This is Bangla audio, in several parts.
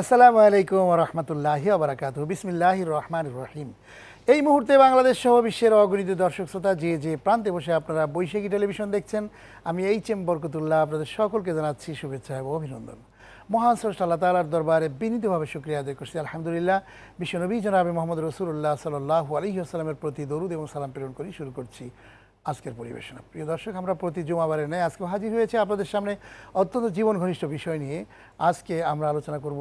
আসসালামু আলাইকুম রহমতুল্লাহি আবরাকাত বিসমিল্লাহ রহমান রহিম। এই মুহূর্তে বাংলাদেশ সহ বিশ্বের অগণিত দর্শক শ্রোতা যে যে প্রান্তে বসে আপনারা বৈশাখী টেলিভিশন দেখছেন, আমি এইচ এম বরকতুল্লাহ আপনাদের সকলকে জানাচ্ছি শুভেচ্ছা এবং অভিনন্দন। মহান স্রষ্টা আল্লাহ তালার দরবারে বিনীতভাবে শুক্রিয়া আদায় করছি। আলহামদুলিল্লাহ বিশ্বনবী জনাবে মোহাম্মদ রসুল্লাহ সাল্লাহ আলহি আসসালামের প্রতি দরুদ এবং সালাম প্রেরণ করি, শুরু করছি আজকের পরিবেশনা। প্রিয় দর্শক, আমরা প্রতি জুমাবারে নেয় আজকে হাজির হয়েছে আপনাদের সামনে অত্যন্ত জীবন ঘনিষ্ঠ বিষয় নিয়ে। আজকে আমরা আলোচনা করব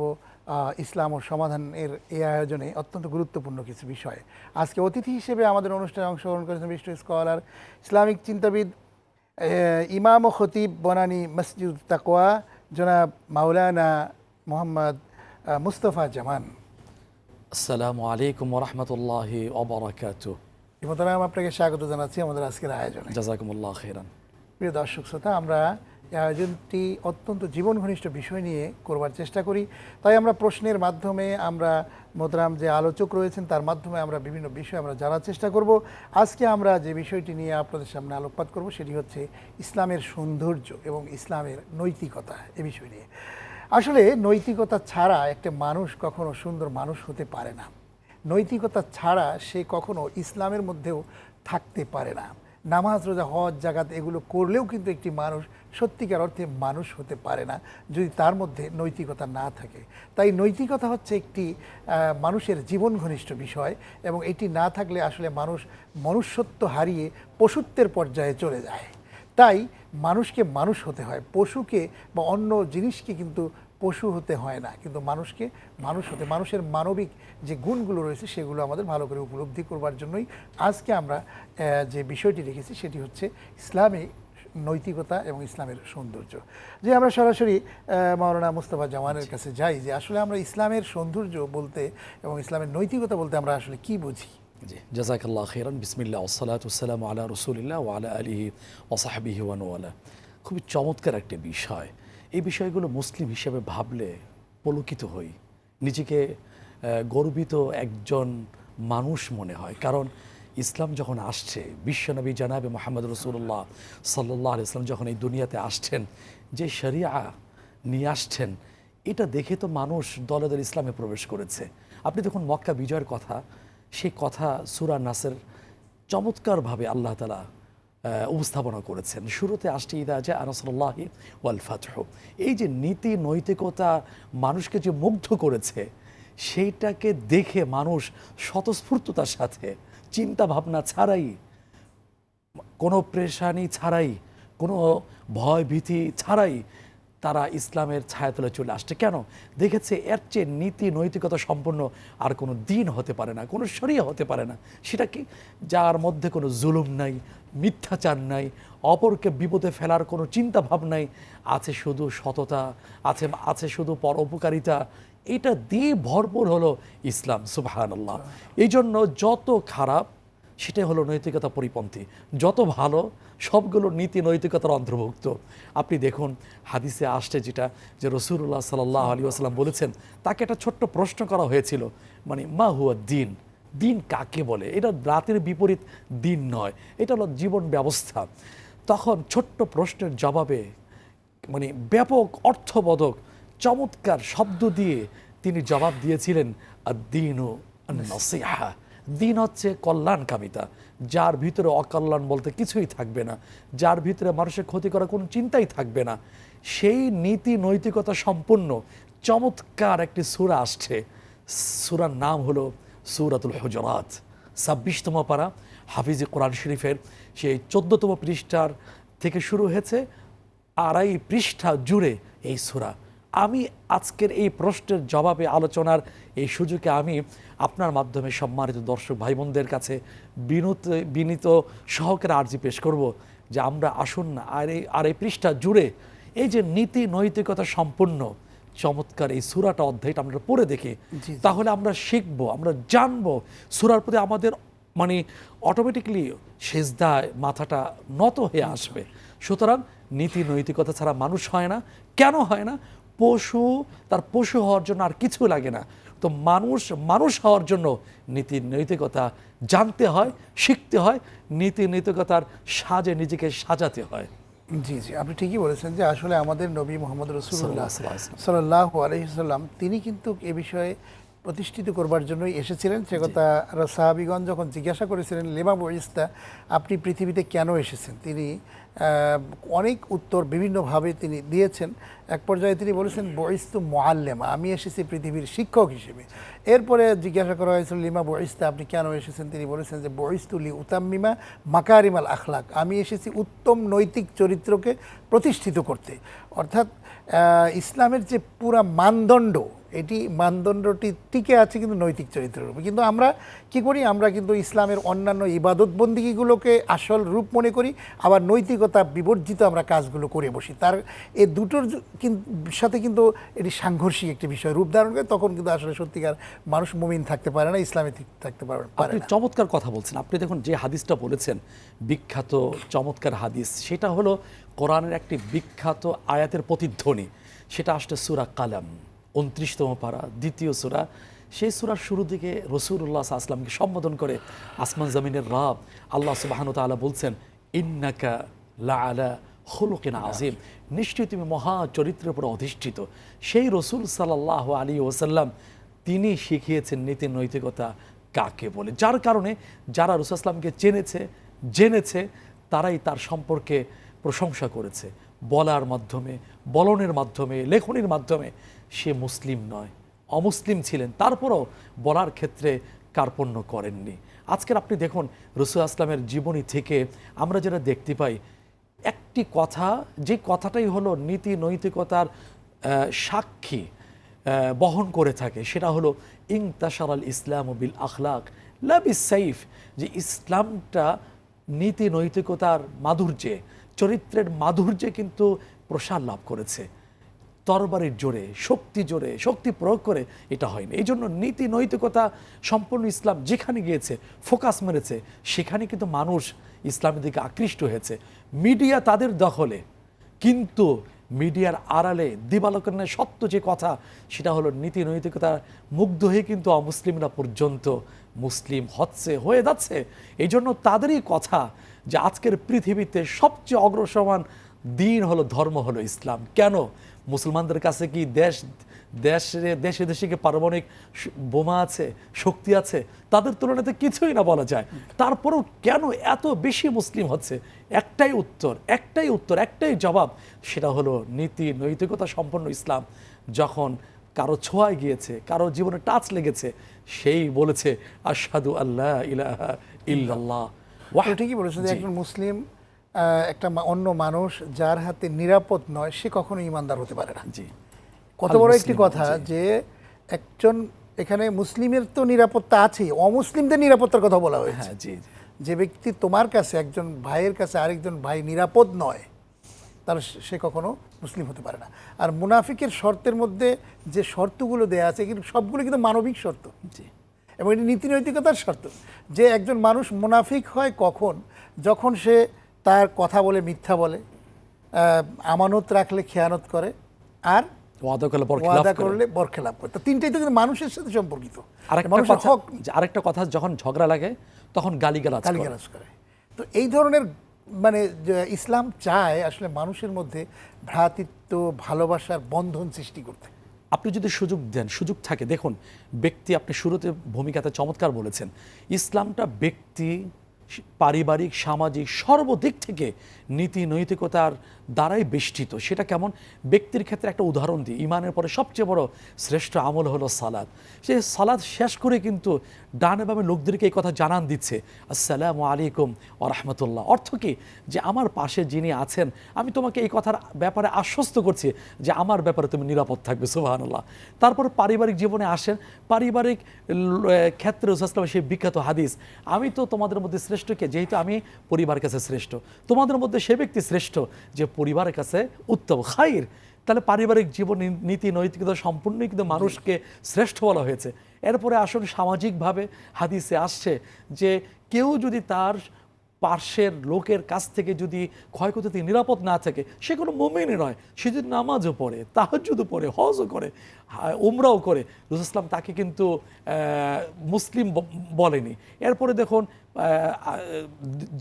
ইসলাম ও সমাধানের এই আয়োজনে অত্যন্ত গুরুত্বপূর্ণ কিছু বিষয়। আজকে অতিথি হিসেবে আমাদের অনুষ্ঠানে অংশগ্রহণ করেছেন বিশিষ্ট স্কলার, ইসলামিক চিন্তাবিদ ইমাম ও খতিব বনানী মসজিদ তাকোয়া জনাব মাওলানা মোহাম্মদ মুস্তফা জামান। আসসালামু আলাইকুম ওরহমতুল্লাহি ওবরাকাতু মোতারাম আপনাকে স্বাগত জানাচ্ছি আমাদের আজকের আয়োজনে। জাজাকুমুল্লাহ খেরান প্রিয় দর্শক শ্রোতা আমরা এই আয়োজনটি অত্যন্ত জীবন ঘনিষ্ঠ বিষয় নিয়ে করবার চেষ্টা করি। তাই আমরা প্রশ্নের মাধ্যমে আমরা মোতরাম যে আলোচক রয়েছেন তার মাধ্যমে আমরা বিভিন্ন বিষয় আমরা জানার চেষ্টা করব। আজকে আমরা যে বিষয়টি নিয়ে আপনাদের সামনে আলোকপাত করব সেটি হচ্ছে ইসলামের সৌন্দর্য এবং ইসলামের নৈতিকতা এ বিষয় নিয়ে। আসলে নৈতিকতা ছাড়া একটা মানুষ কখনো সুন্দর মানুষ হতে পারে না। নৈতিকতা ছাড়া সে কখনো ইসলামের মধ্যেও থাকতে পারে না। নামাজ, রোজা, হজ জাগাত এগুলো করলেও কিন্তু একটি মানুষ সত্যিকার অর্থে মানুষ হতে পারে না, যদি তার মধ্যে নৈতিকতা না থাকে। তাই নৈতিকতা হচ্ছে একটি মানুষের জীবন ঘনিষ্ঠ বিষয় এবং এটি না থাকলে আসলে মানুষ মনুষ্যত্ব হারিয়ে পশুত্বের পর্যায়ে চলে যায়। তাই মানুষকে মানুষ হতে হয়, পশুকে বা অন্য জিনিসকে কিন্তু পশু হতে হয় না, কিন্তু মানুষকে মানুষ হতে, মানুষের মানবিক যে গুণগুলো রয়েছে সেগুলো আমাদের ভালো করে উপলব্ধি করবার জন্যই আজকে আমরা যে বিষয়টি রেখেছি সেটি হচ্ছে ইসলামী নৈতিকতা এবং ইসলামের সৌন্দর্য। যে আমরা সরাসরি মাওলানা মুস্তফা জামানের কাছে যাই, যে আসলে আমরা ইসলামের সৌন্দর্য বলতে এবং ইসলামের নৈতিকতা বলতে আমরা আসলে কি বুঝি? জাজাকাল্লাহ খেরান বিসমিল্লা ওসালাত ওসালাম আলা রসুলিল্লাহ ও আলা ওসাহাবিহি খুবই চমৎকার একটা বিষয়। এই বিষয়গুলো মুসলিম হিসেবে ভাবলে পলকিত হই। নিজেকে গর্বিত একজন মানুষ মনে হয়। কারণ ইসলাম যখন আসছে বিশ্বনবী জানাবে মোহাম্মদ রসুল্লাহ সাল্লাহ ইসলাম যখন এই দুনিয়াতে আসছেন, যে শরিয়া নিয়ে আসছেন, এটা দেখে তো মানুষ দলে দলে ইসলামে প্রবেশ করেছে। আপনি দেখুন মক্কা বিজয়ের কথা, সেই কথা সুরা নাসের চমৎকারভাবে আল্লাহ তালা উপস্থাপনা করেছেন। শুরুতে আসছে ইদা যে আনসল্লাহ ওয়াল ফাতহ। এই যে নীতি নৈতিকতা মানুষকে যে মুগ্ধ করেছে, সেইটাকে দেখে মানুষ স্বতঃস্ফূর্ততার সাথে, চিন্তা ভাবনা ছাড়াই, কোনো প্রেশানি ছাড়াই, কোনো ভয় ভীতি ছাড়াই তারা ইসলামের ছায়াতলে চলে আসছে। কেন? দেখেছে এর চেয়ে নীতি নৈতিকতা সম্পন্ন আর কোনো দিন হতে পারে না, কোনো শরিয়া হতে পারে না। সেটা কি? যার মধ্যে কোনো জুলুম নাই, মিথ্যাচার নাই, অপরকে বিপদে ফেলার কোনো চিন্তা ভাবনাই আছে শুধু সততা, আছে আছে শুধু পর উপকারিতা এটা দিয়ে ভরপুর হলো ইসলাম আল্লাহ এই জন্য যত খারাপ সেটাই হলো নৈতিকতা পরিপন্থী। যত ভালো, সবগুলো নীতি নৈতিকতার অন্তর্ভুক্ত। আপনি দেখুন, হাদিসে আসছে যেটা, যে রসুল্লাহ সাল্লাহ আলী আসাল্লাম বলেছেন, তাকে একটা ছোট্ট প্রশ্ন করা হয়েছিল মানে মা হুয়া দিন দিন কাকে বলে? এটা রাতের বিপরীত দিন নয়, এটা হলো জীবন ব্যবস্থা। তখন ছোট্ট প্রশ্নের জবাবে মানে ব্যাপক অর্থবোধক, চমৎকার শব্দ দিয়ে তিনি জবাব দিয়েছিলেন আর দিন ও নসিহা দিন হচ্ছে কল্যাণকামিতা। যার ভিতরে অকল্যাণ বলতে কিছুই থাকবে না। যার ভিতরে মানুষের ক্ষতি করার কোনো চিন্তাই থাকবে না। সেই নীতি নৈতিকতা সম্পন্ন চমৎকার একটি সুরা আসছে। সুরার নাম হলো সুরাতুল হজরাত। ছাব্বিশতম পারা হাফিজি কোরআন শরীফের সেই চোদ্দতম পৃষ্ঠার থেকে শুরু হয়েছে আড়াই পৃষ্ঠা জুড়ে এই সুরা। আমি আজকের এই প্রশ্নের জবাবে আলোচনার এই সুযোগে আমি আপনার মাধ্যমে সম্মানিত দর্শক ভাই বোনদের কাছে বিনত বিনীত সহকারে আর্জি পেশ করব যে আমরা আসুন না আর এই আর এই পৃষ্ঠা জুড়ে এই যে নীতি নৈতিকতা সম্পন্ন চমৎকার এই সুরাটা অধ্যায়টা আমরা পড়ে দেখি তাহলে আমরা শিখব আমরা জানব সুরার প্রতি আমাদের মানে অটোমেটিকলি সেজদায় মাথাটা নত হয়ে আসবে। সুতরাং নীতি নৈতিকতা ছাড়া মানুষ হয় না কেন হয় না? পশু তার পশু হওয়ার জন্য আর কিছু লাগে না তো মানুষ মানুষ হওয়ার জন্য নীতি নৈতিকতা জানতে হয় শিখতে হয় নীতি নৈতিকতার সাজে নিজেকে সাজাতে হয় জি জি আপনি ঠিকই বলেছেন যে আসলে আমাদের নবী মোহাম্মদ রসুল্লাহ। সাল্লাহ আলহিসাল্লাম তিনি কিন্তু এ বিষয়ে প্রতিষ্ঠিত করবার জন্যই এসেছিলেন। সে কথা সাহাবিগঞ্জ যখন জিজ্ঞাসা করেছিলেন লেমা বইস্তা আপনি পৃথিবীতে কেন এসেছেন? তিনি অনেক উত্তর বিভিন্নভাবে তিনি দিয়েছেন। এক পর্যায়ে তিনি বলেছেন বইস্তু মোয়াল্লেমা আমি এসেছি পৃথিবীর শিক্ষক হিসেবে। এরপরে জিজ্ঞাসা করা হয়েছিল লিমা বইস্তা আপনি কেন এসেছেন? তিনি বলেছেন যে বইস্তুলি উতাম্মিমা মাকারিমাল আখলাক আমি এসেছি উত্তম নৈতিক চরিত্রকে প্রতিষ্ঠিত করতে। অর্থাৎ ইসলামের যে পুরা মানদণ্ড এটি মানদণ্ডটি টিকে আছে কিন্তু নৈতিক চরিত্রের উপর। কিন্তু আমরা কি করি? আমরা কিন্তু ইসলামের অন্যান্য ইবাদত বন্দিগিগুলোকে আসল রূপ মনে করি আবার নৈতিকতা বিবর্জিত আমরা কাজগুলো করে বসি। তার এ দুটোর সাথে কিন্তু এটি সাংঘর্ষিক একটি বিষয়। রূপ ধারণ করে তখন কিন্তু আসলে সত্যিকার মানুষ মুমিন থাকতে পারে না ইসলামে থাকতে পারে আপনি না। চমৎকার কথা বলছেন। আপনি দেখুন যে হাদিসটা বলেছেন বিখ্যাত চমৎকার হাদিস সেটা হলো কোরআনের একটি বিখ্যাত আয়াতের প্রতিধ্বনি। সেটা আসলে সুরা কালাম। উনত্রিশতম পারা, দ্বিতীয় সুরা। সেই সুরার শুরু দিকে রসুল্লাহ আসলামকে সম্বোধন করে আসমান জমিনের রাব। আল্লাহ সুবাহানু তাআলা বলছেন, ইন্নাকা লা আলা খুলুকিন আজিম নিশ্চয়ই তুমি মহা চরিত্রের উপর অধিষ্ঠিত। সেই রসুল সাল্লাহ আলী ওসাল্লাম তিনি শিখিয়েছেন নীতি নৈতিকতা কাকে বলে? যার কারণে যারা রসুলামকে চেনেছে, জেনেছে, তারাই তার সম্পর্কে প্রশংসা করেছে। বলার মাধ্যমে, বলনের মাধ্যমে, লেখনির মাধ্যমে। সে মুসলিম নয়, অমুসলিম ছিলেন। তারপরও বলার ক্ষেত্রে কার্পণ্য করেননি। আজকের আপনি দেখুন, রসুল আসলামের জীবনী থেকে আমরা যেটা দেখতে পাই, একটি কথা, যে কথাটাই হলো নীতি নৈতিকতার সাক্ষী বহন করে থাকে, সেটা হলো, ইং তাসার আল ইসলাম বিল আখলাক লাভ ইস সাইফ, যে ইসলামটা নীতি নৈতিকতার মাধুর্যে, চরিত্রের মাধুর্যে কিন্তু প্রসার লাভ করেছে। তরবারির জোরে, শক্তি জোরে, শক্তি প্রয়োগ করে এটা হয়নি। এই জন্য নীতি, নৈতিকতা সম্পূর্ণ ইসলাম যেখানে গিয়েছে, ফোকাস মেরেছে, সেখানে কিন্তু মানুষ ইসলামের দিকে আকৃষ্ট হয়েছে। মিডিয়া তাদের দখলে, কিন্তু মিডিয়ার আড়ালে দিবালোচনায় সত্য যে কথা, সেটা হলো নীতি, নৈতিকতা মুগ্ধ হয়ে কিন্তু অমুসলিমরা পর্যন্ত মুসলিম হচ্ছে, হয়ে যাচ্ছে। এই জন্য তাদেরই কথা যে আজকের পৃথিবীতে সবচেয়ে অগ্রসমান দিন হলো, ধর্ম হলো ইসলাম। কেন? মুসলমানদের কাছে কি দেশ দেশে দেশে দেশে কি পারমাণবিক বোমা আছে শক্তি আছে? তাদের তুলনাতে কিছুই না বলা যায়। তারপরেও কেন এত বেশি মুসলিম হচ্ছে? একটাই উত্তর একটাই উত্তর একটাই জবাব সেটা হলো নীতি নৈতিকতা সম্পন্ন ইসলাম। যখন কারও ছোঁয়ায় গিয়েছে কারও জীবনে টাচ লেগেছে সেই বলেছে আশহাদু আল্লাহ ইলাহা ইল্লাল্লাহ। ঠিকই বলেছেন যে একজন মুসলিম একটা অন্য মানুষ যার হাতে নিরাপদ নয় সে কখনো ইমানদার হতে পারে না। জি। কত বড় একটি কথা যে একজন এখানে মুসলিমের তো নিরাপত্তা আছেই অমুসলিমদের নিরাপত্তার কথা বলা হয়েছে। হ্যাঁ জি যে ব্যক্তি তোমার কাছে একজন ভাইয়ের কাছে আরেকজন ভাই নিরাপদ নয় তাহলে সে- সে কখনো মুসলিম হতে পারে না। আর মুনাফিকের শর্তের মধ্যে যে শর্তগুলো দেয়া আছে কিন্তু সবগুলো কিন্তু মানবিক শর্ত। জি। এবং এটি নীতি নৈতিকতার শর্ত। যে একজন মানুষ মুনাফিক হয় কখন? যখন সে তার কথা বলে মিথ্যা বলে আমানত রাখলে খেয়ানত করে আর ওয়াদা করলে ওয়াদা করলে বরখেলাপ করে। তিনটাই তো কিন্তু মানুষের সাথে সম্পর্কিত। মানুষের হক আরেকটা কথা যখন ঝগড়া লাগে তখন গালিগালাজ গালিগালাজ করে। তো এই ধরনের মানে ইসলাম চায় আসলে মানুষের মধ্যে ভ্রাতৃত্ব ভালোবাসার বন্ধন সৃষ্টি করতে। আপনি যদি সুযোগ দেন সুযোগ থাকে দেখুন ব্যক্তি আপনি শুরুতে ভূমিকাতে চমৎকার বলেছেন ইসলামটা ব্যক্তি পারিবারিক সামাজিক সর্বদিক থেকে নীতি নৈতিকতার দ্বারাই বেষ্টিত। সেটা কেমন? ব্যক্তির ক্ষেত্রে একটা উদাহরণ দিই। ইমানের পরে সবচেয়ে বড় শ্রেষ্ঠ আমল হলো সালাদ সে সালাদ শেষ করে কিন্তু ডানে বামে লোকদেরকে এই কথা জানান দিচ্ছে, আসসালামু আলাইকুম ও রহমতুল্লাহ। অর্থ কি? যে আমার পাশে যিনি আছেন, আমি তোমাকে এই কথার ব্যাপারে আশ্বস্ত করছি যে আমার ব্যাপারে তুমি নিরাপদ থাকবে, সুবাহানুল্লাহ। তারপর পারিবারিক জীবনে আসেন। পারিবারিক ক্ষেত্রে রসুলাম সেই বিখ্যাত হাদিস, আমি তো তোমাদের মধ্যে শ্রেষ্ঠ কে? যেহেতু আমি পরিবারের কাছে শ্রেষ্ঠ। তোমাদের মধ্যে সে ব্যক্তি শ্রেষ্ঠ যে পরিবারের কাছে উত্তম। খাইর, তাহলে পারিবারিক জীবন নীতি নৈতিকতা সম্পূর্ণই কিন্তু মানুষকে শ্রেষ্ঠ বলা হয়েছে। এরপরে আসলে সামাজিকভাবে হাদিসে আসছে যে কেউ যদি তার পার্শ্বের লোকের কাছ থেকে যদি ক্ষয়ক্ষতি থেকে নিরাপদ না থাকে, সে কোনো মোমেনই নয়, সে যদি নামাজও পড়ে তাহাজুদও পড়ে, হজও করে উমরাও করে, রসুল ইসলাম তাকে কিন্তু মুসলিম বলেনি। এরপরে দেখুন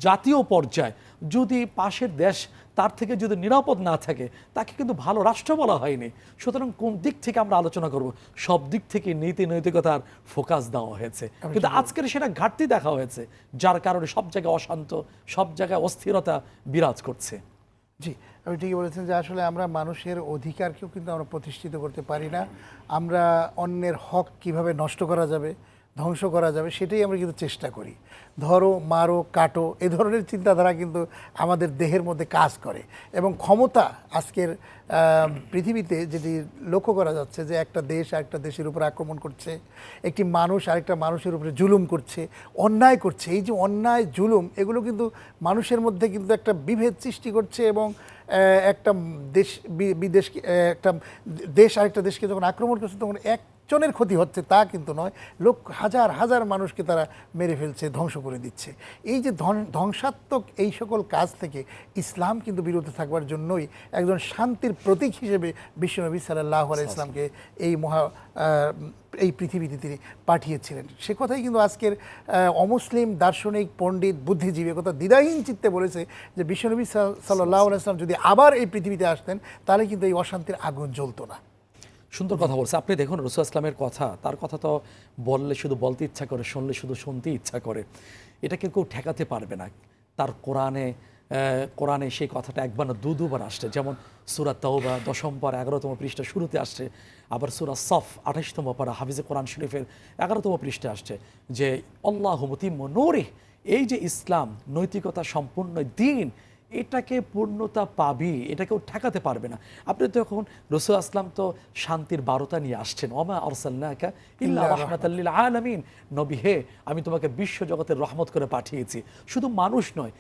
জাতীয় পর্যায়ে, যদি পাশের দেশ তার থেকে যদি নিরাপদ না থাকে তাকে কিন্তু ভালো রাষ্ট্র বলা হয়নি। সুতরাং কোন দিক থেকে আমরা আলোচনা করব? সব দিক থেকে নীতি নৈতিকতার ফোকাস দেওয়া হয়েছে। কিন্তু আজকের সেটা ঘাটতি দেখা হয়েছে যার কারণে সব জায়গায় অশান্ত সব জায়গায় অস্থিরতা বিরাজ করছে। জি আপনি ঠিকই বলেছেন যে আসলে আমরা মানুষের অধিকারকেও কিন্তু আমরা প্রতিষ্ঠিত করতে পারি না। আমরা অন্যের হক কীভাবে নষ্ট করা যাবে ধ্বংস করা যাবে, সেটাই আমরা কিন্তু চেষ্টা করি। ধরো, মারো, কাটো, এ ধরনের চিন্তাধারা কিন্তু আমাদের দেহের মধ্যে কাজ করে। এবং ক্ষমতা আজকের পৃথিবীতে যেটি লক্ষ্য করা যাচ্ছে যে একটা দেশ আরেকটা দেশের উপর আক্রমণ করছে, একটি মানুষ আরেকটা মানুষের উপরে জুলুম করছে, অন্যায় করছে, এই যে অন্যায়, জুলুম, এগুলো কিন্তু মানুষের মধ্যে কিন্তু একটা বিভেদ সৃষ্টি করছে এবং একটা দেশ বিদেশ একটা দেশ আরেকটা দেশকে যখন আক্রমণ করছে, তখন একজনের ক্ষতি হচ্ছে তা কিন্তু নয় লোক হাজার হাজার মানুষকে তারা মেরে ফেলছে ধ্বংস করে দিচ্ছে। এই যে ধ্বং- ধ্বংসাত্মক এই সকল কাজ থেকে ইসলাম কিন্তু বিরত থাকবার জন্যই একজন শান্তির প্রতীক হিসেবে বিশ্বনবী সাল্লাহ ইসলামকে এই মহা এই পৃথিবীতে তিনি পাঠিয়েছিলেন। সে কথাই কিন্তু আজকের অমুসলিম দার্শনিক পণ্ডিত বুদ্ধিজীবী কথা দ্বিধাহীন চিত্তে বলেছে যে বিশ্বনবী সাল্লাহ ইসলাম যদি আবার এই পৃথিবীতে আসতেন তাহলে কিন্তু এই অশান্তির আগুন জ্বলতো না। সুন্দর কথা বলছে। আপনি দেখুন, রসুল ইসলামের কথা, তার কথা তো বললে শুধু বলতে ইচ্ছা করে, শুনলে শুধু শুনতে ইচ্ছা করে। এটাকে কেউ ঠেকাতে পারবে না। তার কোরআনে কোরআনে সেই কথাটা একবার না দু দুবার আসছে। যেমন সুরা তৌবা দশম পারা, এগারোতম পৃষ্ঠা শুরুতে আসছে। আবার সুরা সফ আঠাশতম পারা, হাফিজে কোরআন শরীফের এগারোতম পৃষ্ঠে আসছে যে, আল্লাহ মতিম নোরে এই যে ইসলাম, নৈতিকতা সম্পূর্ণ দিন এটাকে পূর্ণতা পাবি এটা কেউ ঠেকাতে পারবে না। আপনি তো এখন রসুল আসলাম তো শান্তির বারোতা নিয়ে আসছেন। অমা আরসাল্লাকা ইল্লা রহমাতাল্লিল আলামিন। নবী হে আমি তোমাকে বিশ্ব জগতের রহমত করে পাঠিয়েছি। শুধু মানুষ নয়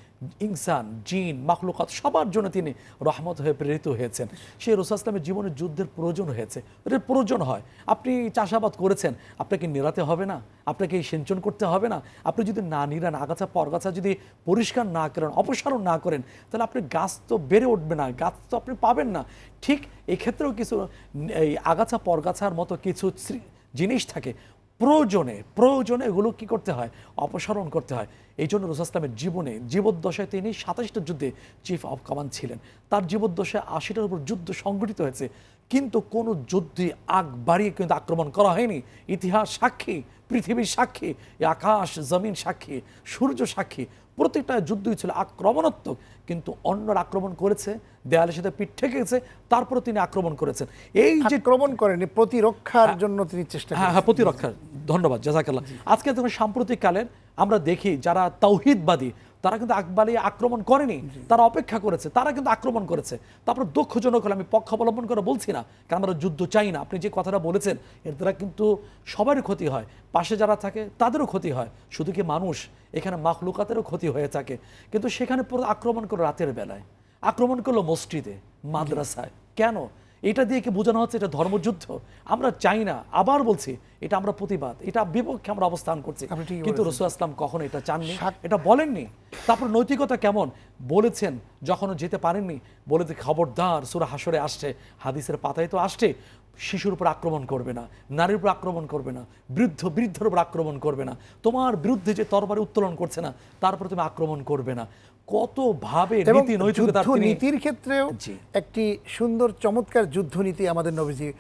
ইনসান, জিন, মাখলুকাত সবার জন্য তিনি রহমত হয়ে প্রেরিত হয়েছেন। সেই রসুল আসলামের জীবনে যুদ্ধের প্রয়োজন হয়েছে। এটার প্রয়োজন হয়। আপনি চাষাবাদ করেছেন, আপনাকে নিরাতে হবে না, আপনাকে সিঞ্চন করতে হবে না। আপনি যদি না নিরান, আগাছা পরগাছা যদি পরিষ্কার না করেন, অপসারণ না করেন, তাহলে আপনি গাছ তো বেড়ে উঠবে না, গাছ তো আপনি পাবেন না। ঠিক এক্ষেত্রেও কিছু, এই আগাছা পরগাছার মতো কিছু জিনিস থাকে। প্রয়োজনে প্রয়োজনে এগুলো কি করতে হয়? অপসারণ করতে হয়। এই জন্য রোসাস্লামের জীবনে জীবদ্দশায় তিনি সাতাশটা যুদ্ধে চিফ অফ কমান্ড ছিলেন। তার জীবদ্দশায় আশিটার উপর যুদ্ধ সংঘটিত হয়েছে। কিন্তু কোনো যুদ্ধে আগ বাড়িয়ে কিন্তু আক্রমণ করা হয়নি। ইতিহাস সাক্ষী, পৃথিবীর সাক্ষী, আকাশ, জমিন সাক্ষী, সূর্য সাক্ষী প্রত্যেকটা যুদ্ধই ছিল আক্রমণাত্মক কিন্তু অন্যরা আক্রমণ করেছে দেয়ালের সাথে পিঠ ঠেকেছে তারপর তিনি আক্রমণ করেছেন। এই যে আক্রমণ করেনি প্রতিরক্ষার জন্য তিনি চেষ্টা হ্যাঁ হ্যাঁ প্রতিরক্ষার ধন্যবাদ জাজাকাল্লাহ। আজকে যখন সাম্প্রতিক কালের আমরা দেখি যারা তৌহিদবাদী তারা কিন্তু আকবালি আক্রমণ করেনি। তারা অপেক্ষা করেছে তারা কিন্তু আক্রমণ করেছে। তারপর দুঃখজনক হলে আমি পক্ষ অবলম্বন করে বলছি না কারণ আমরা যুদ্ধ চাই না। আপনি যে কথাটা বলেছেন এর দ্বারা কিন্তু সবারই ক্ষতি হয়। পাশে যারা থাকে তাদেরও ক্ষতি হয়। শুধু কি মানুষ এখানে মাখলুকাতেরও ক্ষতি হয়ে থাকে। কিন্তু সেখানে পুরো আক্রমণ করে রাতের বেলায়। আক্রমণ করল মসজিদে মাদ্রাসায়। কেন? এটা দিয়ে কি বোঝানো হচ্ছে এটা ধর্মযুদ্ধ? আমরা চাই না। আবার বলছি এটা আমরা প্রতিবাদ এটা বিপক্ষে আমরা অবস্থান করছি। কিন্তু রসুল আসলাম কখনো এটা চাননি। এটা বলেননি। তারপর নৈতিকতা কেমন? বলেছেন যখনও যেতে পারেননি বলে যে খবরদার সুরা হাসরে আসছে হাদিসের পাতায় তো আসছে। শিশুর উপর আক্রমণ করবে না নারীর উপর আক্রমণ করবে না বৃদ্ধ বৃদ্ধের উপর আক্রমণ করবে না। তোমার বিরুদ্ধে যে তরবারি উত্তোলন করছে না তারপর তুমি আক্রমণ করবে না। কত ভাবে নীতি যুদ্ধ তিনি নীতির ক্ষেত্রেও। একটি সুন্দর চমৎকার যুদ্ধনীতি আমাদের নবীজি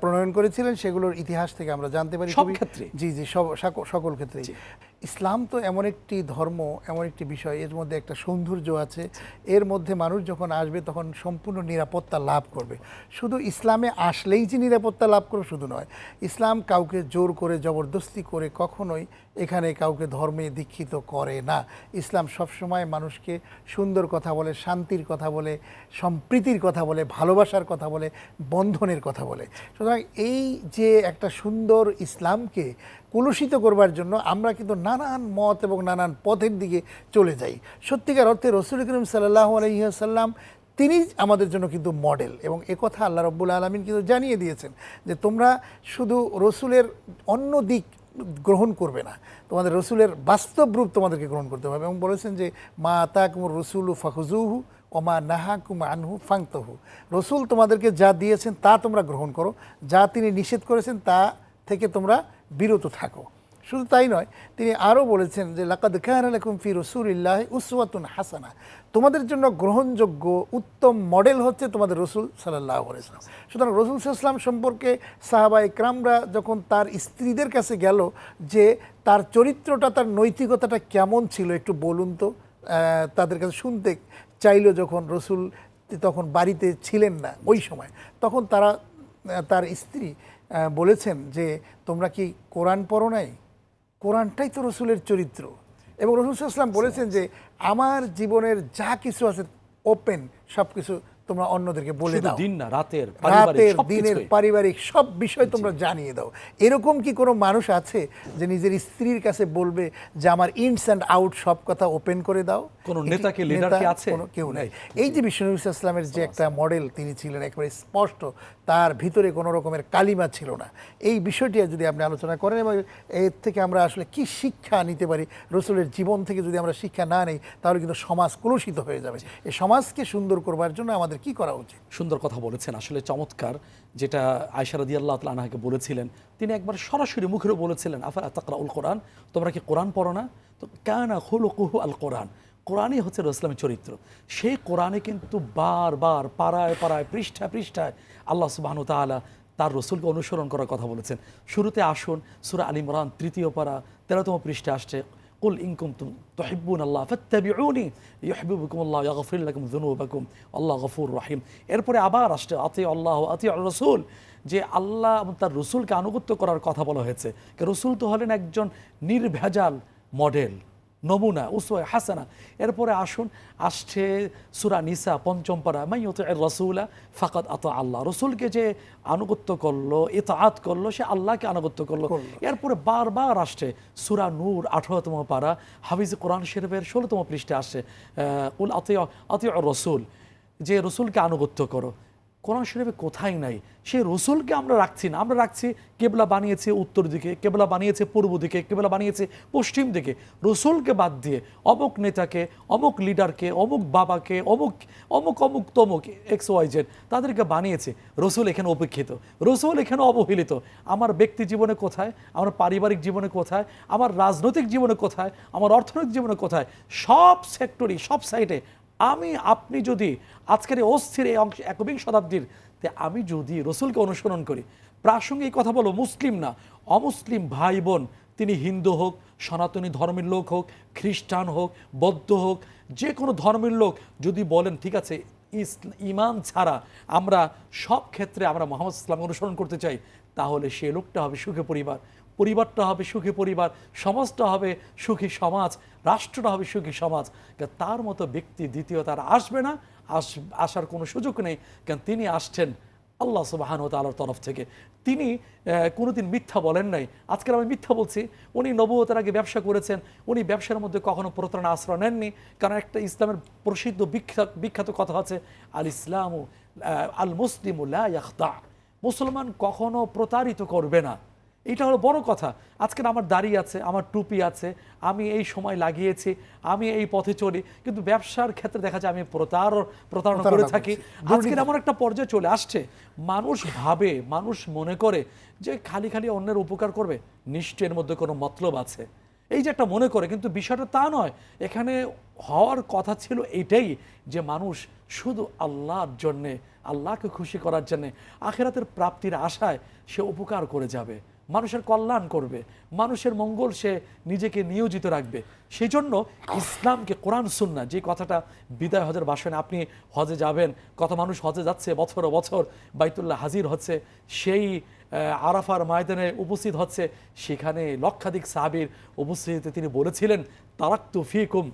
প্রণয়ন করেছিলেন। সেগুলোর ইতিহাস থেকে আমরা জানতে পারি সব ক্ষেত্রে। জি জি সব সকল ক্ষেত্রে ইসলাম তো এমন একটি ধর্ম, এমন একটি বিষয়, এর মধ্যে একটা সৌন্দর্য আছে। এর মধ্যে মানুষ যখন আসবে তখন সম্পূর্ণ নিরাপত্তা লাভ করবে। শুধু ইসলামে আসলেই যে নিরাপত্তা লাভ করবে শুধু নয়, ইসলাম কাউকে জোর করে, জবরদস্তি করে কখনোই এখানে কাউকে ধর্মে দীক্ষিত করে না। ইসলাম সবসময় মানুষকে সুন্দর কথা বলে, শান্তির কথা বলে, সম্প্রীতির কথা বলে, ভালোবাসার কথা বলে, বন্ধনের কথা বলে। সুতরাং এই যে একটা সুন্দর ইসলামকে কুলুষিত করবার জন্য আমরা কিন্তু নানান মত এবং নানান পথের দিকে চলে যাই। সত্যিকার অর্থে রসুল করিম সাল্লাহ আলহিহাসাল্লাম তিনি আমাদের জন্য কিন্তু মডেল এবং একথা আল্লাহ রব্বুল আলমিন কিন্তু জানিয়ে দিয়েছেন যে তোমরা শুধু রসুলের অন্য দিক গ্রহণ করবে না, তোমাদের রসুলের বাস্তব রূপ তোমাদেরকে গ্রহণ করতে হবে এবং বলেছেন যে মা তাকুমুর রসুল ফাখুজুহু ওমা নাহাকুম আনহু ফাংতহু। রসুল তোমাদেরকে যা দিয়েছেন তা তোমরা গ্রহণ করো, যা তিনি নিষেধ করেছেন তা থেকে তোমরা বিরত থাকো। শুধু তাই নয়, তিনি আরও বলেছেন যে, লাকাদ খান আলাইকুম ফি রসুলিল্লাহ উসওয়াতুন হাসানা। তোমাদের জন্য গ্রহণযোগ্য উত্তম মডেল হচ্ছে তোমাদের রসুল সাল্লাহ আলাইসলাম সুতরাং রসুল সাল্লাম সম্পর্কে সাহাবা ইকরামরা যখন তার স্ত্রীদের কাছে গেল যে, তার চরিত্রটা, তার নৈতিকতাটা কেমন ছিল, একটু বলুন তো তাদের কাছে শুনতে চাইলো যখন রসুল তখন বাড়িতে ছিলেন না, ওই সময়। তখন তারা তার স্ত্রী বলেছেন যে তোমরা কি কোরআন পড়ো নাই? কোরআনটাই তো রসুলের চরিত্র। এবং রসুল ইসলাম বলেছেন যে আমার জীবনের যা কিছু আছে ওপেন সব কিছু তোমরা অন্যদেরকে বলে দাও। দিন না রাতের রাতের দিনের পারিবারিক সব বিষয় তোমরা জানিয়ে দাও। এরকম কি কোনো মানুষ আছে যে নিজের স্ত্রীর কাছে বলবে যে আমার ইনস অ্যান্ড আউট সব কথা ওপেন করে দাও? কোনো এটি- নেতা কি, আছে? কোনো কেউ নেই। এই যে বিষ্ণু ইসলামের যে একটা মডেল তিনি ছিলেন একেবারে স্পষ্ট তার ভিতরে কোনো রকমের কালিমা ছিল না। এই বিষয়টি যদি আপনি আলোচনা করেন এবং এর থেকে আমরা আসলে কি শিক্ষা নিতে পারি রসুলের জীবন থেকে যদি আমরা শিক্ষা না নেই তাহলে কিন্তু সমাজ কলুষিত হয়ে যাবে। এই সমাজকে সুন্দর করবার জন্য আমাদের কি করা উচিত? সুন্দর কথা বলেছেন। আসলে চমৎকার যেটা আয়সা রাদি আল্লাহ আনহাকে বলেছিলেন, তিনি একবার সরাসরি মুখেও বলেছিলেন আফার তাকরা উল কোরআন? তোমরা কি কোরআন পড়ো না? তো কানা হলো কুহু আল কোরআন। কোরআনই হচ্ছে রসলামের চরিত্র। সেই কোরআনে কিন্তু বারবার পাড়ায় পাড়ায়, পৃষ্ঠায় পৃষ্ঠায় আল্লাহ সুবাহনু তাআলা তার রসুলকে অনুসরণ করার কথা বলেছেন। শুরুতে আসুন, সুরা আলী তৃতীয় পাড়া তেরোতম পৃষ্ঠে আসছে কুল إن كنتم تحبون আল্লাহ فاتبعوني يحببكم আল্লাহ يغفر لكم ذنوبكم আল্লাহ غفور রহিম এরপরে আবার আসছে আতি আল্লাহ আতি রসুল, যে আল্লাহ এবং তার রসুলকে আনুগত্য করার কথা বলা হয়েছে। রসুল তো হলেন একজন নির্ভেজাল মডেল নমুনা উসওয়া হাসানা। এরপরে আসুন আসছে সুরা নিসা পঞ্চম পারা মাইয়ত রসুলা ফাকাদ আত আল্লাহ। রসুলকে যে আনুগত্য করল ইতাআত করল সে আল্লাহকে আনুগত্য করল। এরপরে বারবার আসছে সুরা নূর আঠারোতম পারা হাফিজ কোরআন শরীফের ষোলোতম পৃষ্ঠে আসছে উল আতি আতি রসুল। যে রসুলকে আনুগত্য করো। কোরআন শরীফে কোথায় নাই? সেই রসুলকে আমরা রাখছি না। আমরা রাখছি কেবলা বানিয়েছে উত্তর দিকে, কেবলা বানিয়েছে পূর্ব দিকে, কেবলা বানিয়েছে পশ্চিম দিকে। রসুলকে বাদ দিয়ে অমুক নেতাকে, অমুক লিডারকে, অমুক বাবাকে, অমুক অমুক অমুক, তমুক এক্স ওয়াই জেড তাদেরকে বানিয়েছে। রসুল এখানে উপেক্ষিত। রসুল এখানে অবহেলিত। আমার ব্যক্তি জীবনে কোথায়? আমার পারিবারিক জীবনে কোথায়? আমার রাজনৈতিক জীবনে কোথায়? আমার অর্থনৈতিক জীবনে কোথায়? সব সেক্টরই, সব সাইডে আমি, আপনি যদি আজকের এই অস্থির এই অংশ, একবিংশ শতাব্দীর, তে আমি যদি রসুলকে অনুসরণ করি, প্রাসঙ্গিক কথা বলো, মুসলিম না, অমুসলিম ভাই বোন তিনি হিন্দু হোক, সনাতনী ধর্মের লোক হোক, খ্রিস্টান হোক, বৌদ্ধ হোক, যে কোনো ধর্মের লোক যদি বলেন, ঠিক আছে ইমান ছাড়া আমরা সব ক্ষেত্রে আমরা মোহাম্মদ ইসলাম অনুসরণ করতে চাই, তাহলে সে লোকটা হবে সুখী পরিবার। পরিবারটা হবে সুখী পরিবার, সমাজটা হবে সুখী সমাজ, রাষ্ট্রটা হবে সুখী সমাজ। তার মতো ব্যক্তি দ্বিতীয় তার আসবে না, আস, আসার কোনো সুযোগ নেই। কারণ তিনি আসছেন আল্লাহ সুবাহান তালার তরফ থেকে। তিনি কোনোদিন মিথ্যা বলেন নাই। আজকের আমি মিথ্যা বলছি। উনি নবতার আগে ব্যবসা করেছেন। উনি ব্যবসার মধ্যে কখনো প্রতারণা, আশ্রয় নেননি। কারণ একটা ইসলামের প্রসিদ্ধ বিখ্যাত বিখ্যাত কথা আছে, আল ইসলাম আল মুসলিমুল্লাহ মুসলমান কখনো প্রতারিত করবে না। এটা হলো বড় কথা। আজকের আমার দাড়ি আছে আমার টুপি আছে আমি এই সময় লাগিয়েছি আমি এই পথে চলি কিন্তু ব্যবসার ক্ষেত্রে দেখা যায় আমি প্রতার প্রতারণা করে থাকি। আজকের এমন একটা পর্যায়ে চলে আসছে। মানুষ ভাবে মানুষ মনে করে যে খালি খালি অন্যের উপকার করবে। নিশ্চয়ের মধ্যে কোনো মতলব আছে। এই যে একটা মনে করে কিন্তু বিষয়টা তা নয়। এখানে হওয়ার কথা ছিল এটাই যে মানুষ শুধু আল্লাহর জন্যে আল্লাহকে খুশি করার জন্যে আখেরাতের প্রাপ্তির আশায় সে উপকার করে যাবে। মানুষের কল্যাণ করবে, মানুষের মঙ্গল সে নিজেকে নিয়োজিত রাখবে। সেই জন্য ইসলামকে কোরআন সুন্না যে কথাটা বিদায় হজের বাসনে আপনি হজে যাবেন, কত মানুষ হজে যাচ্ছে বছর বছর, বাইতুল্লাহ হাজির হচ্ছে, সেই আরাফার ময়দানে উপস্থিত হচ্ছে, সেখানে লক্ষাধিক সাহাবির উপস্থিতিতে তিনি বলেছিলেন, তারাক্তু ফিকুম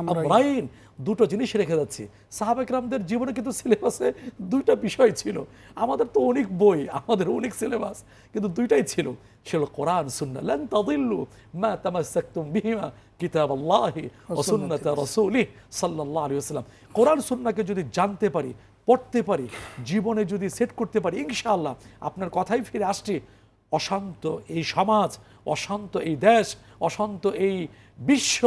আমরাইন দুটো জিনিস রেখে যাচ্ছি। সাহাবাকরামদের জীবনে কিন্তু সিলেবাসে দুইটা বিষয় ছিল। আমাদের তো অনেক বই আমাদের অনেক সিলেবাস কিন্তু দুইটাই ছিল। ছিল কোরআন সুন্নাহ লান তাদিল্লু মা তামাসসাকতুম বিহিমা কিতাব আল্লাহি ওয়া সুন্নাত রাসূলিহি। সাল্লাল্লাহু আলাইহি ওয়াসাল্লাম। কোরআন সুন্নাহকে যদি জানতে পারি পড়তে পারি জীবনে যদি সেট করতে পারি ইনশাআল্লাহ আপনার কথাই ফিরে আসছি। অশান্ত এই সমাজ অশান্ত এই দেশ অশান্ত এই বিশ্ব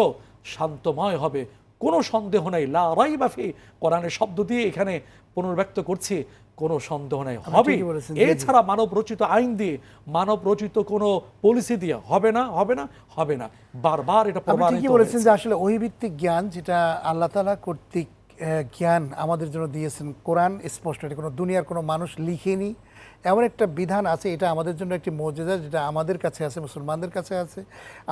শান্তময় হবে। কোনো সন্দেহ নাই। লা রাইবাফি কোরআনের শব্দ দিয়ে এখানে পুনর্ব্যক্ত করছি কোনো সন্দেহ নাই। হবে। এছাড়া মানব রচিত আইন দিয়ে মানব রচিত কোনো পলিসি দিয়ে হবে না হবে না হবে না। বারবার এটা আপনি প্রমাণিত ঠিকই বলেছেন যে আসলে ওহিভিত্তিক জ্ঞান যেটা আল্লাহ তালা কর্তৃক জ্ঞান আমাদের জন্য দিয়েছেন কোরআন স্পষ্ট এটা কোনো দুনিয়ার কোনো মানুষ লিখেনি। এমন একটা বিধান আছে, এটা আমাদের জন্য একটি মর্যাদা যেটা আমাদের কাছে আছে, মুসলমানদের কাছে আছে।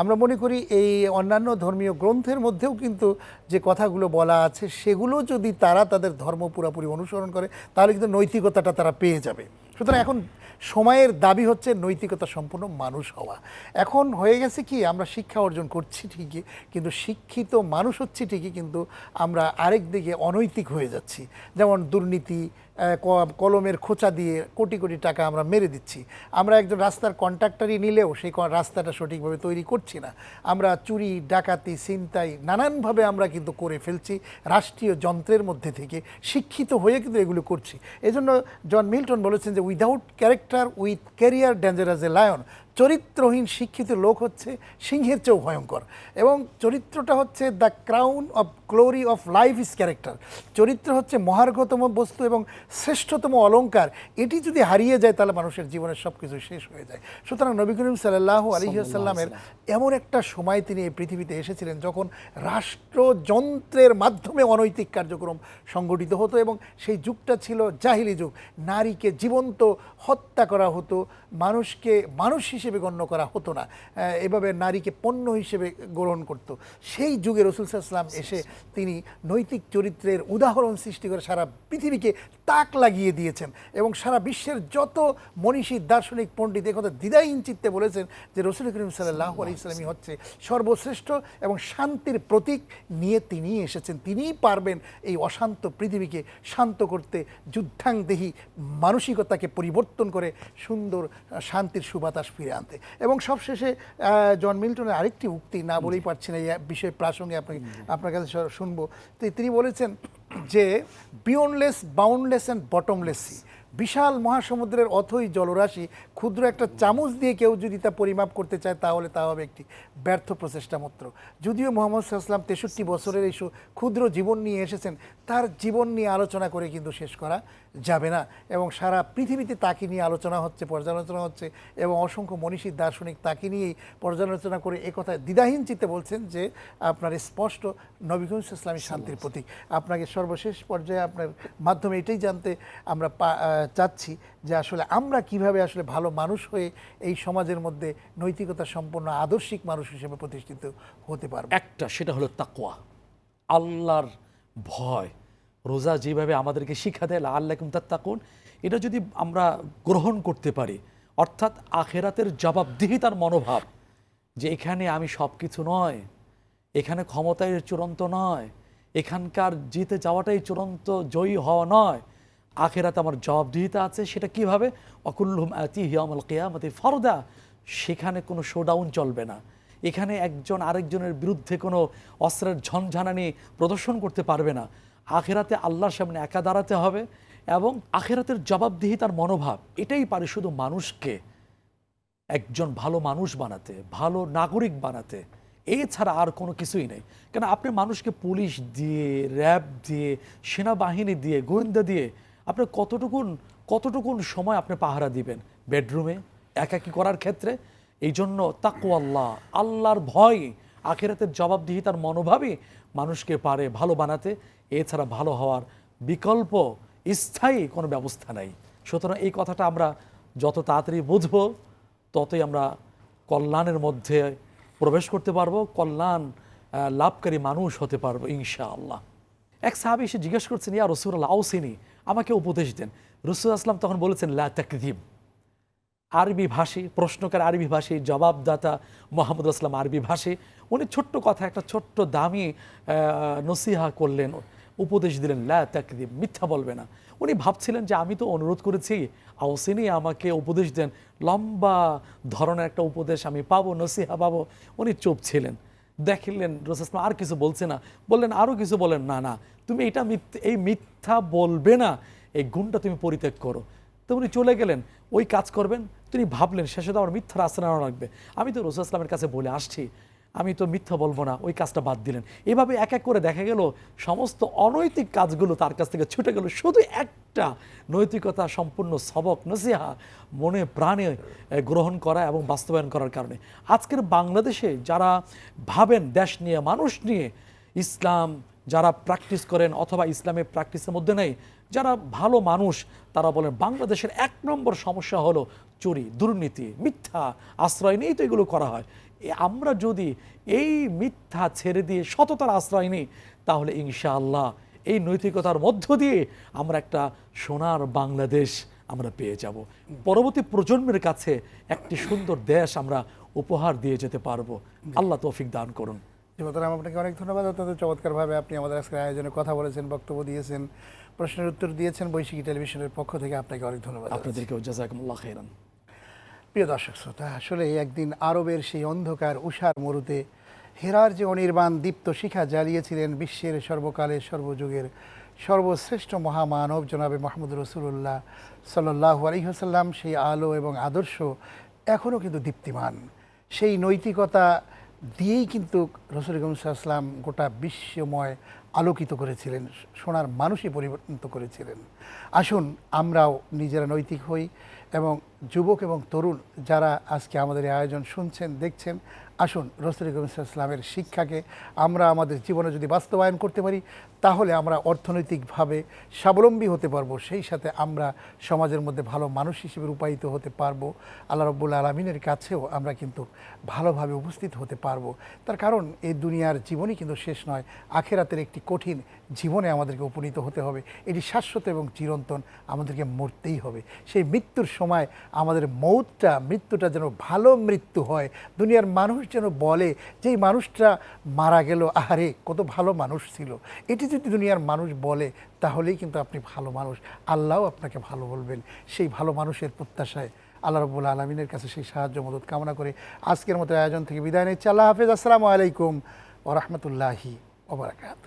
আমরা মনে করি এই অন্যান্য ধর্মীয় গ্রন্থের মধ্যেও কিন্তু যে কথাগুলো বলা আছে, সেগুলো যদি তারা তাদের ধর্ম পুরোপুরি অনুসরণ করে, তাহলে কিন্তু নৈতিকতাটা তারা পেয়ে যাবে। সুতরাং এখন সময়ের দাবি হচ্ছে নৈতিকতা সম্পন্ন মানুষ হওয়া। এখন হয়ে গেছে কি, আমরা শিক্ষা অর্জন করছি ঠিকই, কিন্তু শিক্ষিত মানুষ হচ্ছি ঠিকই, কিন্তু আমরা আরেক দিকে অনৈতিক হয়ে যাচ্ছি। যেমন দুর্নীতি কলমের খোঁচা দিয়ে কোটি কোটি টাকা আমরা মেরে দিচ্ছি। আমরা একজন রাস্তার কন্ট্রাক্টরই নিলেও সেই রাস্তাটা সঠিকভাবে তৈরি করছি না। আমরা চুরি, ডাকাতি, ছিনতাই নানানভাবে আমরা কিন্তু করে ফেলছি, রাষ্ট্রীয় যন্ত্রের মধ্যে থেকে, শিক্ষিত হয়ে কিন্তু এগুলো করছি। এজন্য জন মিল্টন বলেছেন যে without character with career dangerous a lion চরিত্রহীন শিক্ষিত লোক হচ্ছে সিংহের চেয়েও ভয়ঙ্কর। এবং চরিত্রটা হচ্ছে the crown of glory of life is character. চরিত্র হচ্ছে মহার্ঘতম বস্তু এবং শ্রেষ্ঠতম অলঙ্কার। এটি যদি হারিয়ে যায় তাহলে মানুষের জীবনের সব কিছু শেষ হয়ে যায়। সুতরাং নবী করিম সাল্লাহ আলহিহাসাল্লামের এমন একটা সময় তিনি এই পৃথিবীতে এসেছিলেন যখন রাষ্ট্রযন্ত্রের মাধ্যমে অনৈতিক কার্যক্রম সংগঠিত হতো এবং সেই যুগটা ছিল জাহিলি যুগ। নারীকে জীবন্ত হত্যা করা হতো মানুষকে মানুষ হিসেবে গণ্য করা হতো না। এভাবে নারীকে পণ্য হিসেবে গ্রহণ করত। সেই যুগে রসুল সাল্লাম এসে তিনি নৈতিক চরিত্রের উদাহরণ সৃষ্টি করে সারা পৃথিবীকে তাক লাগিয়ে দিয়েছেন এবং সারা বিশ্বের যত মনীষী, দার্শনিক, পণ্ডিত একথা দ্বিধাহীন চিত্তে বলেছেন যে রসুল করিম সাল্লাহ আলি ইসলামী হচ্ছে সর্বশ্রেষ্ঠ এবং শান্তির প্রতীক নিয়ে তিনি এসেছেন। তিনিই পারবেন এই অশান্ত পৃথিবীকে শান্ত করতে, যুদ্ধাংদেহী মানসিকতাকে পরিবর্তন করে সুন্দর শান্তির সুবাতাস ফিরে আনতে এবং সবশেষে জন মিল্টনের আরেকটি উক্তি না বলেই পারছি না এই বিষয় প্রাসঙ্গে আপনাকে আপনার কাছে শুনব। তো তিনি বলেছেন যে beyondless boundless and bottomless sea বিশাল মহাসমুদ্রের অথই জলরাশি ক্ষুদ্র একটা চামচ দিয়ে কেউ যদি তা পরিমাপ করতে চায় তাহলে তা হবে একটি ব্যর্থ প্রচেষ্টা মাত্র যদিও মোহাম্মদ সাল্লাম তেষট্টি বছরের এই ক্ষুদ্র জীবন নিয়ে এসেছেন তার জীবন নিয়ে আলোচনা করে কিন্তু শেষ করা যাবে না। এবং সারা পৃথিবীতে তাকে নিয়ে আলোচনা হচ্ছে পর্যালোচনা হচ্ছে এবং অসংখ্য মনীষী দার্শনিক তাকে নিয়েই পর্যালোচনা করে একথা দ্বিধাহীন চিত্তে বলছেন যে আপনার স্পষ্ট নবীগঞ্জ ইসলামী শান্তির প্রতীক। আপনাকে সর্বশেষ পর্যায়ে আপনার মাধ্যমে এটাই জানতে আমরা চাচ্ছি যে আসলে আমরা কীভাবে আসলে ভালো মানুষ হয়ে এই সমাজের মধ্যে নৈতিকতা সম্পন্ন আদর্শিক মানুষ হিসেবে প্রতিষ্ঠিত হতে পারব। একটা সেটা হলো তাকওয়া। আল্লাহর ভয়। রোজা যেভাবে আমাদেরকে শিক্ষা দেয় আল্লাহ তাত্তাকুন, এটা যদি আমরা গ্রহণ করতে পারি, অর্থাৎ আখেরাতের জবাবদিহিতার মনোভাব, যে এখানে আমি সব কিছু নয়, এখানে ক্ষমতায় চূড়ান্ত নয়, এখানকার জিতে যাওয়াটাই চূড়ান্ত জয়ী হওয়া নয়, আখেরাতে আমার জবাবদিহিতা আছে, সেটা কীভাবে? অকুল্লুম আতি হিয়ামল কেয়ামতি ফরদা, সেখানে কোনো শোডাউন চলবে না। এখানে একজন আরেকজনের বিরুদ্ধে কোনো অস্ত্রের ঝনঝানানি প্রদর্শন করতে পারবে না। আখেরাতে আল্লাহর সামনে একা দাঁড়াতে হবে এবং আখেরাতের জবাবদিহিতার মনোভাব, এটাই পারে শুধু মানুষকে একজন ভালো মানুষ বানাতে, ভালো নাগরিক বানাতে। এছাড়া আর কোনো কিছুই নেই। কেন আপনি মানুষকে পুলিশ দিয়ে, র্যাব দিয়ে, সেনাবাহিনী দিয়ে, গোয়েন্দা দিয়ে আপনি কতটুকুন কতটুকুন সময় আপনি পাহারা দিবেন? বেডরুমে, একাকি করার ক্ষেত্রে? এই জন্য তাকু আল্লাহ আল্লাহর ভয়, আখেরাতের জবাবদিহিতার মনোভাবই মানুষকে পারে ভালো বানাতে, এছাড়া ভালো হওয়ার বিকল্প স্থায়ী কোনো ব্যবস্থা নাই। সুতরাং এই কথাটা আমরা যত তাড়াতাড়ি বুঝব, ততই আমরা কল্যাণের মধ্যে প্রবেশ করতে পারব, কল্যাণ লাভকারী মানুষ হতে পারব, ইনশাআল্লাহ। এক সাহাবি এসে জিজ্ঞেস করছেন, ইয়া রসুল আউসিনি আমাকে উপদেশ দেন। রসুল আসলাম তখন বলেছেন, লা তাকদিম আরবি ভাষী, প্রশ্নকার আরবি ভাষী, জবাবদাতা মোহাম্মদ আসলাম আরবি ভাষী। উনি ছোট্ট কথা, একটা ছোট্ট দামি নসিহা করলেন, উপদেশ দিলেন, লা তাকদিব মিথ্যা বলবে না। উনি ভাবছিলেন যে আমি তো অনুরোধ করেছি, আউসিনি আমাকে উপদেশ দেন। লম্বা ধরনের একটা উপদেশ আমি পাবো, নসিহা পাবো। উনি চুপ ছিলেন। দেখলেন রসুলাম আর কিছু বলছে না। বললেন আরও কিছু বলেন? না না, তুমি এটা এই মিথ্যা বলবে না। এই গুণটা তুমি পরিত্যাগ করো। তো উনি চলে গেলেন। ওই কাজ করবেন, তিনি ভাবলেন শেষে তো আমার মিথ্যার আশ্রয় লাগবে। আমি তো রসুল ইসলামের কাছে বলে আসছি, আমি তো মিথ্যা বলব না, ওই কাজটা বাদ দিলেন। এভাবে এক এক করে দেখা গেল, সমস্ত অনৈতিক কাজগুলো তার কাছ থেকে ছুটে গেল। শুধু একটা নৈতিকতা সম্পূর্ণ সবক, নসিহা মনে প্রাণে গ্রহণ করা এবং বাস্তবায়ন করার কারণে। আজকের বাংলাদেশে যারা ভাবেন দেশ নিয়ে, মানুষ নিয়ে, ইসলাম যারা প্র্যাকটিস করেন অথবা ইসলামের প্র্যাকটিসের মধ্যে নেই, যারা ভালো মানুষ, তারা বলেন বাংলাদেশের এক নম্বর সমস্যা হলো চুরি, দুর্নীতি, মিথ্যা, আশ্রয় নিয়েই তো এগুলো করা হয়। আমরা যদি এই মিথ্যা ছেড়ে দিয়ে সততার আশ্রয় নিই, তাহলে ইনশাআল্লাহ এই নৈতিকতার মধ্য দিয়ে আমরা একটা সোনার বাংলাদেশ আমরা পেয়ে যাব। পরবর্তী প্রজন্মের কাছে একটি সুন্দর দেশ আমরা উপহার দিয়ে যেতে পারব। আল্লাহ তৌফিক দান করুন। জি মোহতারাম আপনাকে অনেক ধন্যবাদ। অত্যন্ত চমৎকারভাবে আপনি আমাদের আজকের আয়োজনে কথা বলেছেন বক্তব্য দিয়েছেন প্রশ্নের উত্তর দিয়েছেন বৈশাখী টেলিভিশনের পক্ষ থেকে আপনাকে অনেক ধন্যবাদ। আপনাদেরকেও জাজাকুমুল্লাহ খেরান প্রিয় দর্শক শ্রোতা আসলে একদিন আরবের সেই অন্ধকার উষার মরুতে হেরার যে অনির্বাণ দীপ্ত শিখা জ্বালিয়েছিলেন বিশ্বের সর্বকালের সর্বযুগের সর্বশ্রেষ্ঠ মহামানব জনাবে মাহমুদ রসুল্লাহ সাল্লাহ আলহিহাসাল্লাম সেই আলো এবং আদর্শ এখনও কিন্তু দীপ্তিমান। সেই নৈতিকতা দিয়েই কিন্তু রসুল গমসাল্লাম গোটা বিশ্বময় আলোকিত করেছিলেন, সোনার মানুষই পরিবর্তিত করেছিলেন। আসুন আমরাও নিজেরা নৈতিক হই এবং যুবক এবং তরুণ যারা আজকে আমাদের আয়োজন শুনছেন, দেখছেন, আসুন রসুল ইসলামের শিক্ষাকে আমরা আমাদের জীবনে যদি বাস্তবায়ন করতে পারি তাহলে আমরা অর্থনৈতিকভাবে স্বাবলম্বী হতে পারব। সেই সাথে আমরা সমাজের মধ্যে ভালো মানুষ হিসেবে রূপায়িত হতে পারব। আল্লাহ রব্বুল আলমিনের কাছেও আমরা কিন্তু ভালোভাবে উপস্থিত হতে পারব। তার কারণ, এই দুনিয়ার জীবনই কিন্তু শেষ নয়, আখেরাতের একটি কঠিন জীবনে আমাদেরকে উপনীত হতে হবে। এটি শাশ্বত এবং চিরন্তন আমাদেরকে মরতেই হবে। সেই মৃত্যুর সময় আমাদের মৌতটা, মৃত্যুটা যেন ভালো মৃত্যু হয়, দুনিয়ার মানুষ যেন বলে যে মানুষটা মারা গেল, আহারে, কত ভালো মানুষ ছিল। এটি যদি দুনিয়ার মানুষ বলে, তাহলেই কিন্তু আপনি ভালো মানুষ। আল্লাহও আপনাকে ভালো বলবেন। সেই ভালো মানুষের প্রত্যাশায় আল্লাহ রবুল্লা আলমিনের কাছে সেই সাহায্য মদত কামনা করে আজকের মতো আয়োজন থেকে বিদায় নিচ্ছি। আল্লাহ হাফিজ। আসসালামু আলাইকুম ও রহমতুল্লাহি ওবরাকাত